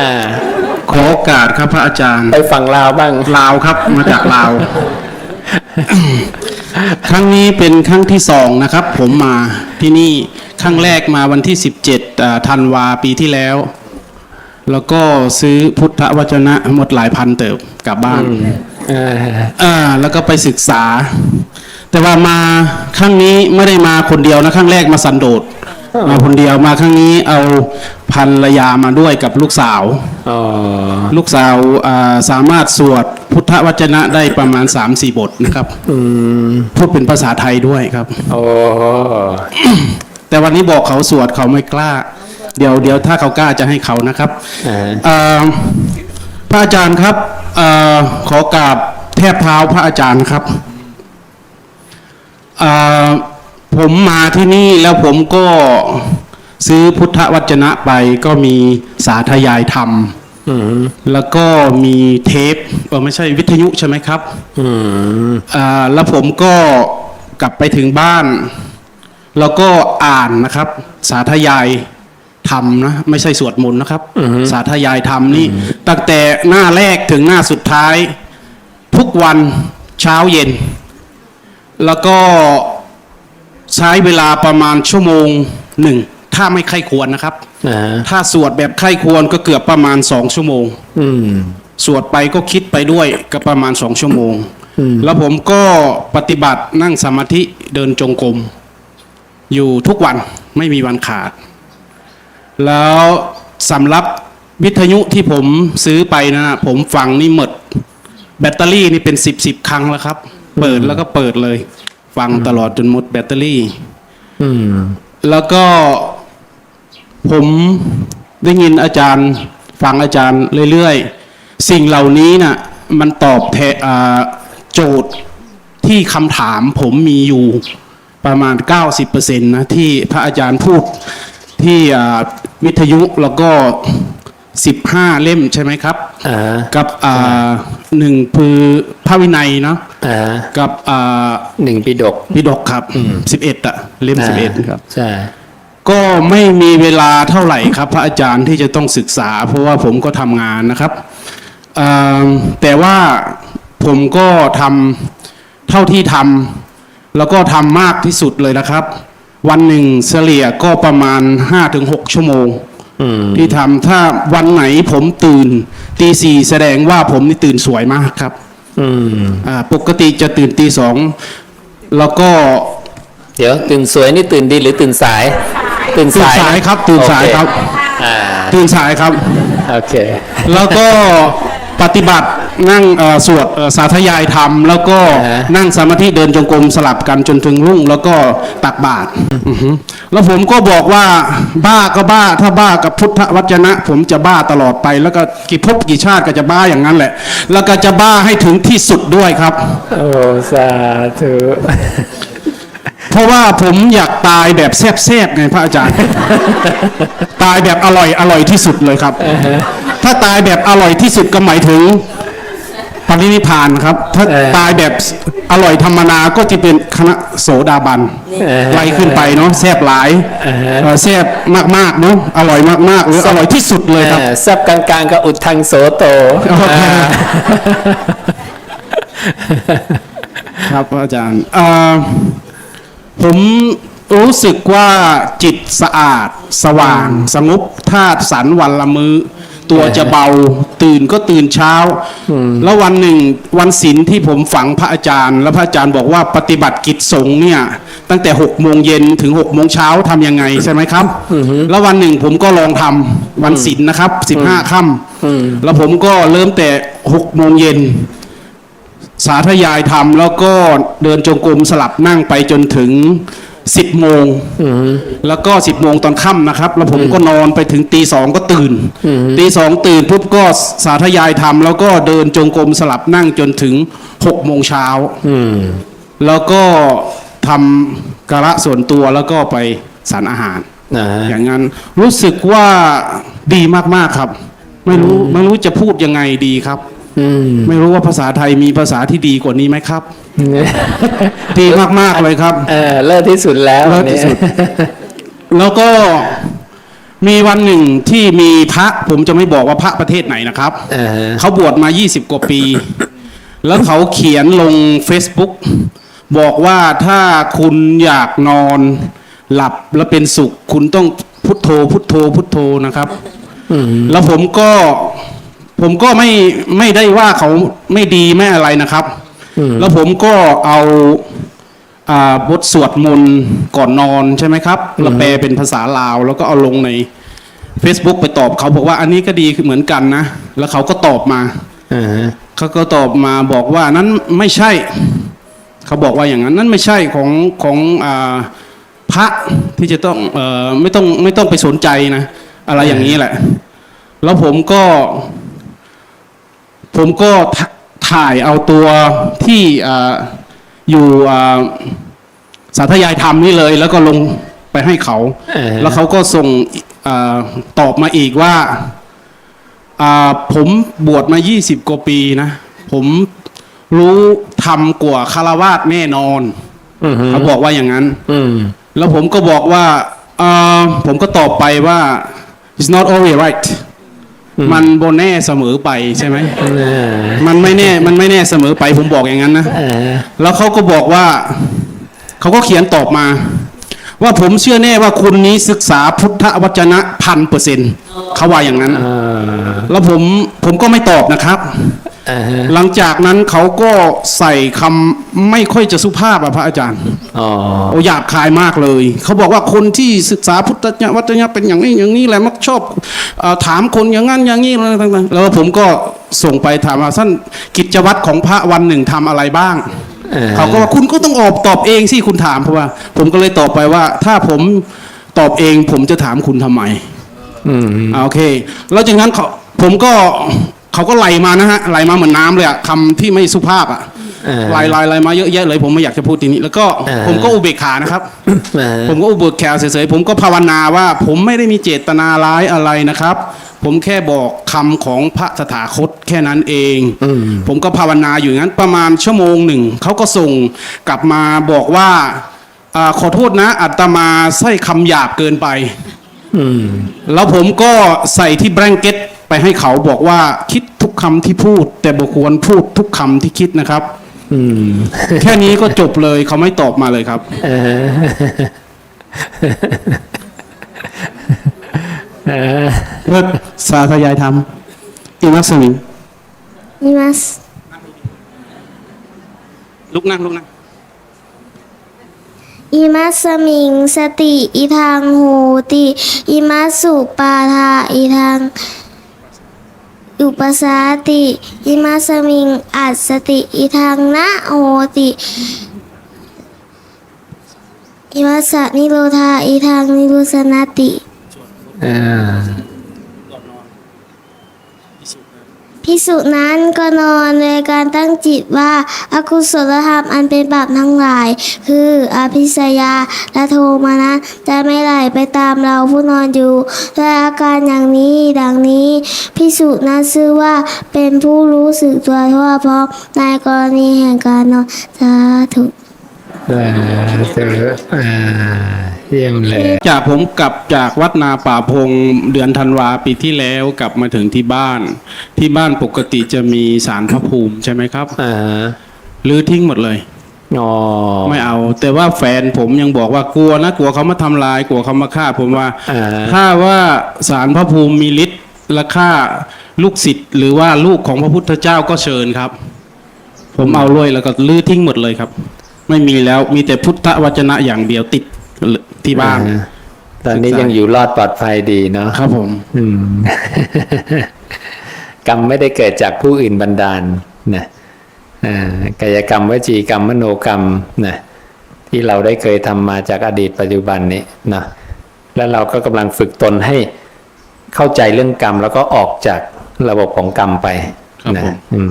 อ่าขอโอกาสครับพระอาจารย์ ไปฝั่งลาวบ้างลาวครับ มาจากลาว ครั้งนี้เป็นครั้งที่สองนะครับ ผมมาที่นี่ครั้งแรกมาวันที่ 17อ่าธันวาปีที่แล้ว แล้วก็ซื้อพุทธวจนะหมดหลายพันเติบกลับบ้านอ่าอ่าแล้วก็ไปศึกษา แต่ว่ามาครั้งนี้ไม่ได้มาคนเดียวนะครั้งแรกมาสันโดษ มาคนเดียวมาครั้งนี้เอาภรรยามาด้วยกับลูกสาวอ๋อลูกสาวอ่าสามารถสวดพุทธวจนะได้ประมาณ 3-4 บทนะครับอืมพูดเป็นภาษาไทยด้วยครับโอ้แต่วันนี้บอกเขาสวดเขาไม่กล้า เดี๋ยวเดี๋ยวถ้าเขากล้าจะให้เขานะครับอ่าเอ่อพระอาจารย์ครับเออขอกราบแทบเท้าพระอาจารย์ครับเอ่อ ผมมาที่นี่แล้วผมก็ซื้อพุทธวจนะไปก็มีสาธยายธรรมอืมแล้วก็มีเทปเออไม่ใช่วิทยุใช่ไหมครับอืมอ่าแล้วผมก็กลับไปถึงบ้าน แล้วก็อ่านนะครับ สาธยายธรรมนะไม่ใช่สวดมนต์นะครับสาธยายธรรมนี่ตั้งแต่หน้าแรกถึงหน้าสุดท้าย ทุกวันเช้าเย็น แล้วก็ ใช้เวลาประมาณชั่วโมงหนึ่งถ้าไม่ใครควรนะครับ อ่าถ้าสวดแบบใครควรก็เกือบประมาณสองชั่วโมง อืม สวดไปก็คิดไปด้วยก็ประมาณสองชั่วโมงแล้วผมก็ปฏิบัตินั่งสมาธิเดินจงกรมอยู่ทุกวันไม่มีวันขาด แล้วสำหรับวิทยุที่ผมซื้อไปนะผมฟังนี่หมด แบตเตอรี่นี่เป็นสิบสิบครั้งแล้วครับ เปิดแล้วก็เปิดเลย ฟังตลอดจนหมดแบตเตอรี่ อืม แล้วก็ผมได้ยินอาจารย์ ฟังอาจารย์เรื่อยๆ สิ่งเหล่านี้น่ะมันตอบแทอ่าโจทย์ที่คำถามผมมีอยู่ประมาณ 90%นะที่พระอาจารย์พูดที่อ่าวิทยุแล้วก็ 15 เล่มใช่ไหมครับ อ่ากับอ่าหนึ่งคือพระวินัยเนาะอ่ากับอ่าหนึ่งปีดกพิดกครับ11อะเล่ม 11 ครับ ใช่ก็ไม่มีเวลาเท่าไหร่ครับ พระอาจารย์ที่จะต้องศึกษา เพราะว่าผมก็ทำงานนะครับเอ่อแต่ว่าผมก็ทำเท่าที่ทำแล้วก็ทำมากที่สุดเลยนะครับ วันหนึ่งเฉลี่ยก็ประมาณ 5-6 ชั่วโมงอืม ที่ทำถ้าวันไหนผมตื่นตีสี่แสดงว่าผมนี่ตื่นสวยมากครับอืมอ่าปกติจะตื่นตีสองแล้วก็ เดี๋ยวตื่นสวยนี่ตื่นดีหรือตื่นสาย ตื่นตื่นสายสายครับ ตื่นสายครับโอเอ่าตื่นสายครับโอเคแล้วก็ปฏิบัติ นั่งเอ่อสวดเอ่อสาธยายธรรม แล้วก็อ่าฮะนั่งสมาธิเดินจงกรมสลับกันจนถึงรุ่ง แล้วก็ตักบาตรอือฮึแล้วผมก็บอกว่าบ้าก็บ้าถ้าบ้ากับพุทธวจนะ ผมจะบ้าตลอดไป แล้วก็กี่ภพกี่ชาติก็จะบ้าอย่างนั้นแหละ แล้วก็จะบ้าให้ถึงที่สุดด้วยครับโอ้สาธุเพราะว่าผมอยากตายแบบแซบๆไงพระอาจารย์ ตายแบบอร่อยอร่อยที่สุดเลยครับ ถ้าตายแบบอร่อยที่สุดก็หมายถึง ปรินิพพานครับ ถ้าเออ ตายแบบอร่อยธรรมนาก็จะเป็นคณะโสดาบันเออ ไล่ขึ้นไปเนาะแซบหลายเออเอ่อแซบมากๆเนาะอร่อยมากๆหรืออร่อยที่สุดเลยครับอ่าซับกลางๆก็อุดทังโสโตโอเค อ่าครับอาจารย์เอ่อผมรู้สึกว่าจิตสะอาด สว่าง สงบธาตุสันวันละมือ้อ ตัวจะเบา ตื่นก็ตื่นเช้า แล้ววันหนึ่งวันศิลที่ผมฝังพระอาจารย์ แล้วพระอาจารย์บอกว่าปฏิบัติกิจสงฆ์เนี่ย ตั้งแต่หกโมงเย็นถึงหกโมงเช้าทำยังไงใช่ไหมครับ แล้ววันหนึ่งผมก็ลองทำวันศิลนะครับสิบห้าค่ำแล้วผมก็เริ่มแต่หกโมงเย็นสาธยายธรรมแล้วก็เดินจงกรมสลับนั่งไปจนถึง 10โมงแล้วก็10โมงตอนค่ำนะครับ แล้วผมก็นอนไปถึงตีสองก็ตื่นตีสองตื่นปุ๊บก็สาธยายธรรมแล้วก็เดินจงกรมสลับนั่งจนถึง6โมงเช้าอืมแล้วก็ทำกะระส่วนตัวแล้วก็ไปสารอาหารอ่าอย่างนั้นรู้สึกว่าดีมากๆครับ ไม่รู้ไม่รู้จะพูดยังไงดีครับอืม ไม่รู้ว่าภาษาไทยมีภาษาที่ดีกว่านี้ไหมครับ ดีมากๆเลยครับ เออเลิศที่สุดแล้วเลิศที่สุด แล้วก็มีวันหนึ่งที่มีพระ ผมจะไม่บอกว่าพระประเทศไหนนะครับอ่าฮะเขาบวชมา 20 กว่าปี แล้วเขาเขียนลง Facebook บอกว่าถ้าคุณอยากนอนหลับแล้วเป็นสุข คุณต้องพุทโธ พุทโธ พุทโธนะครับอืมแล้วผมก็ ผมก็ไม่ไม่ได้ว่าเขาไม่ดีไม่อะไรนะครับอืมแล้วผมก็เอาอ่าบทสวดมนต์ก่อนนอนใช่ไหมครับแล้วแปลเป็นภาษาลาว แล้วก็เอาลงใน Facebook ไปตอบเขาบอกว่าอันนี้ก็ดีเหมือนกันนะ แล้วเขาก็ตอบมาอ่าฮะเขาก็ตอบมาบอกว่านั้นไม่ใช่ เขาบอกว่าอย่างนั้นนั่นไม่ใช่ของของอาพระที่จะต้องเออไม่ต้องไม่ต้องไปสนใจนะ อะไรอย่างนี้แหละ แล้วผมก็ ผมก็ถถ่ายเอาตัวที่อ่าอยู่อ่าสาธยายธรรมนี่เลย แล้วก็ลงไปให้เขาอ่าฮะแล้วเขาก็ส่งอาตอบมาอีกว่าอ่าผมบวชมา 20 กว่าปีนะ ผมรู้ทำกว่าคารวาสแน่นอนอืมเขาบอกว่าอย่างนั้นอืมแล้วผมก็บอกว่าอ่าผมก็ตอบไปว่า it's not always right มันโบแน่เสมอไปใช่ไหมอ่ามันไม่แน่มันไม่แน่เสมอไปผมบอกอย่างนั้นนะอ่าแล้วเขาก็บอกว่าเขาก็เขียนตอบมา ว่าผมเชื่อแน่ว่าคุณนี้ศึกษาพุทธวจนะพันเปอร์เซ็นต์เขาว่าอย่างนั้นอ่าแล้วผมผมก็ไม่ตอบนะครับอ่าฮะ หลังจากนั้นเขาก็ใส่คำไม่ค่อยจะสุภาพอะพระอาจารย์อ๋อโอ้หยาบคายมากเลย เขาบอกว่าคนที่ศึกษาพุทธวจนะเป็นอย่างนี้อย่างนี้แหละมักชอบเออถามคนอย่างนั้นอย่างนี้อะไรต่างๆแล้วผมก็ส่งไปถามว่าท่านกิจวัตรของพระวันหนึ่งทำอะไรบ้างอ่าเขาก็ว่าคุณก็ต้องออกตอบเองสิคุณถามเพราะว่า ผมก็เลยตอบไปว่า ถ้าผมตอบเองผมจะถามคุณทำไมอืมอ่าโอเค แล้วจากนั้นเขาผมก็ เขาก็ไล่มานะฮะไล่มาเหมือนน้ำเลยอะคำที่ไม่สุภาพอะอ่าไล่ไล่ไล่มาเยอะแยะเลย ผมไม่อยากจะพูดทีนี้ แล้วก็อ่าผมก็อุเบกขานะครับอ่าผมก็อุเบกขาเฉยๆผมก็ภาวนาว่า ผมไม่ได้มีเจตนาร้ายอะไรนะครับ ผมแค่บอกคำของพระสถาคตแค่นั้นเอง อืม ผมก็ภาวนาอยู่อย่างนั้นประมาณชั่วโมงหนึ่งเขาก็ส่งกลับมาบอกว่าอาขอโทษนะอาตมาใส่คำหยาบเกินไป อืม แล้วผมก็ใส่ที่แบงเก็ต ไปให้เขาบอกว่าคิดทุกคำที่พูด แต่บุควรพูดทุกคำที่คิดนะครับ อืม แค่นี้ก็จบเลยเขาไม่ตอบมาเลยครับเพื่อสาธยายทำอีมัสมิงอีมัสลุกนั่งลุกนั่งอิมัสมิงสติ อิทางโหติ อิมัสสุปาทา อิทาง อุปสาติอิมาสมิง อัสสติอิทังนะโอติอิมัสสะนิโรธาอิทังนิรุสนติ อ่า พิสุนั้นก็นอนโดยการตั้งจิตว่าอากุศลธรรมอันเป็นบาปทั้งหลาย คืออภิษยาและโทมานะจะไม่ไหลไปตามเราผู้นอนอยู่ด้วยอาการอย่างนี้ดังนี้พิสุนั้นชื่อว่าเป็นผู้รู้สึกตัวทั่วพร้อมในกรณีแห่งการนอนสาธุเออเจออ่า เยี่ยมเลยจากผมกลับจากวัดนาป่าพงเดือนธันวาปีที่แล้วกลับมาถึงที่บ้าน ที่บ้านปกติจะมีสารพระภูมิใช่ไหมครับอ่าหรือทิ้งหมดเลยอ๋อไม่เอา แต่ว่าแฟนผมยังบอกว่ากลัวนะกลัวเขามาทำลายกลัวเขามาฆ่าผมว่าอ่าถ้าว่าสารพระภูมิมีฤทธิ์และฆ่าลูกศิษย์หรือว่าลูกของพระพุทธเจ้าก็เชิญครับ ผมเอาเลยแล้วก็ลื้อทิ้งหมดเลยครับ ไม่มีแล้วมีแต่พุทธวจนะอย่างเดียวติด ที่บ้านอ่ตอนนี้ยังอยู่รอดปลอดภัยดีเนาะครับผมอืมกรรมไม่ได้เกิดจากผู้อื่นบันดาลนะอ่ากายกรรมวจีกรรมมโนกรรมนะที่เราได้เคยทำมาจากอดีตปัจจุบันนี้นะแล้วเราก็กำลังฝึกตนให้เข้าใจเรื่องกรรม แล้วก็ออกจากระบบของกรรมไปครับนะผมอืม